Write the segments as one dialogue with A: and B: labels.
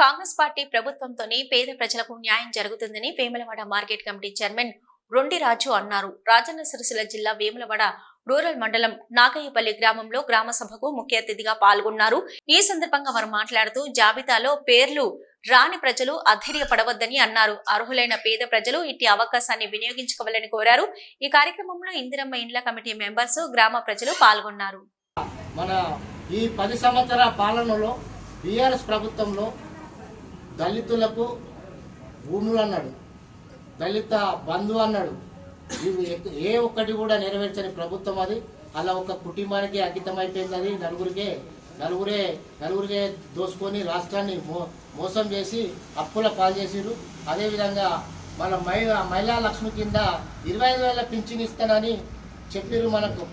A: Congress party ప్రభుత్వంతోనే పేద ప్రజలకు న్యాయం జరుగుతుందని Vemulawada market committee chairman Rondi Raju అన్నారు. రాజన్న సిరిసిల్ల జిల్లా వేములవాడ రూరల్ మండలం నాగయ్యపల్లి గ్రామంలో గ్రామ సభకు ముఖ్య అతిథిగా పాల్గొన్నారు. ఈ సందర్భంగా వారు మాట్లాడుతూ జాబితాలో పేర్లు రాని ప్రజలు అధైర్యపడవద్దని అన్నారు. అర్హులైన పేద ప్రజలు ఇట్టి అవకాశాన్ని వినియోగించుకోవాలని కోరారు. ఈ కార్యక్రమంలో ఇందిరమ్మ ఇండ్ల కమిటీ మెంబర్స్ గ్రామ ప్రజలు పాల్గొన్నారు.
B: మన ఈ పది సంవత్సరాల పాలనలో బీఆర్ఎస్ ప్రభుత్వంలో దళితులకు భూములు అన్నాడు. దళిత బంధు అన్నాడు. ఇవి ఏ ఒక్కటి కూడా నెరవేర్చని ప్రభుత్వం అది. అలా ఒక కుటుంబానికి అంకితం అయిపోయింది అది నలుగురికే నలుగురే నలుగురికే దోసుకొని రాష్ట్రాన్ని మో మోసం చేసి అప్పుల పాలు చేసిరు అదేవిధంగా మన మహిళ మహిళా లక్ష్మి కింద ఇరవై ఐదు వేల పింఛన్ ఇస్తానని చెప్పారు మనకు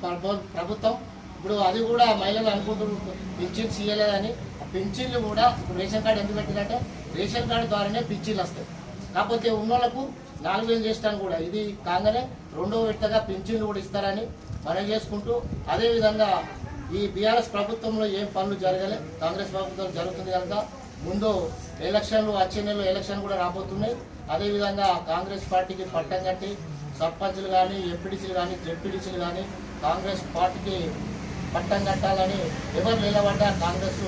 B: ప్రభుత్వం. ఇప్పుడు అది కూడా మహిళలు అనుకుంటున్నారు. పింఛన్ చేయలేదని ఆ పింఛన్లు కూడా ఇప్పుడు రేషన్ కార్డు ఎందుకు పెట్టినట్టే రేషన్ కార్డు ద్వారానే పింఛన్లు వస్తాయి. కాకపోతే ఉన్నోళ్ళకు నాలుగు వేలు చేస్తాను కూడా. ఇది కాగానే రెండో విడతగా పింఛన్లు కూడా ఇస్తారని మనం చేసుకుంటూ అదేవిధంగా ఈ బీఆర్ఎస్ ప్రభుత్వంలో ఏం పనులు జరగలే కాంగ్రెస్ ప్రభుత్వం జరుగుతుంది కనుక ముందు ఎలక్షన్లు వచ్చే నెలలో ఎలక్షన్ కూడా రాబోతున్నాయి. అదేవిధంగా కాంగ్రెస్ పార్టీకి పట్టం కట్టి సర్పంచ్లు కానీ ఎంపీడీసీలు కానీ జెడ్పీడీసీలు కానీ కాంగ్రెస్ పార్టీకి పట్టం కట్టాలని ఎవరు నిలబడ్డా కాంగ్రెస్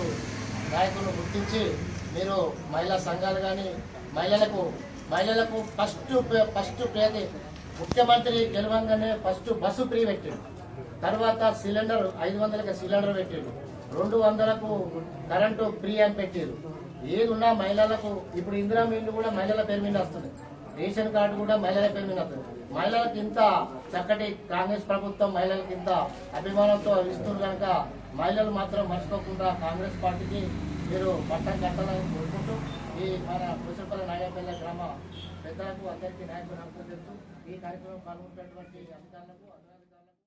B: నాయకులను గుర్తించి మీరు మహిళా సంఘాలు కానీ మహిళలకు మహిళలకు ఫస్ట్ ఫస్ట్ ప్రతి ముఖ్యమంత్రి గెలవంగానే ఫస్ట్ బస్సు ఫ్రీ పెట్టాడు. తర్వాత సిలిండర్ ఐదు వందలకి సిలిండర్ పెట్టాడు. రెండు వందలకు కరెంటు ఫ్రీ అని పెట్టారు ఏది ఉన్నా మహిళలకు ఇప్పుడు ఇందిరా మిల్లు కూడా మహిళల పేరు మీద వస్తుంది. రేషన్ కార్డు కూడా మహిళల పేరు మహిళలకు ఇంత చక్కటి కాంగ్రెస్ ప్రభుత్వం మహిళలకు ఇంత అభిమానంతో ఇస్తున్నారు కనుక మహిళలు మాత్రం మర్చిపోకుండా కాంగ్రెస్ పార్టీకి మీరు పట్టం కట్టాలని కోరుకుంటూ ఈ మన పుసపల్లి నాయపల్లి గ్రామ పెద్దలకు అందరికీ నాయకులు తెలుసు ఈ కార్యక్రమం పాల్గొన్నటువంటి అధికారులకు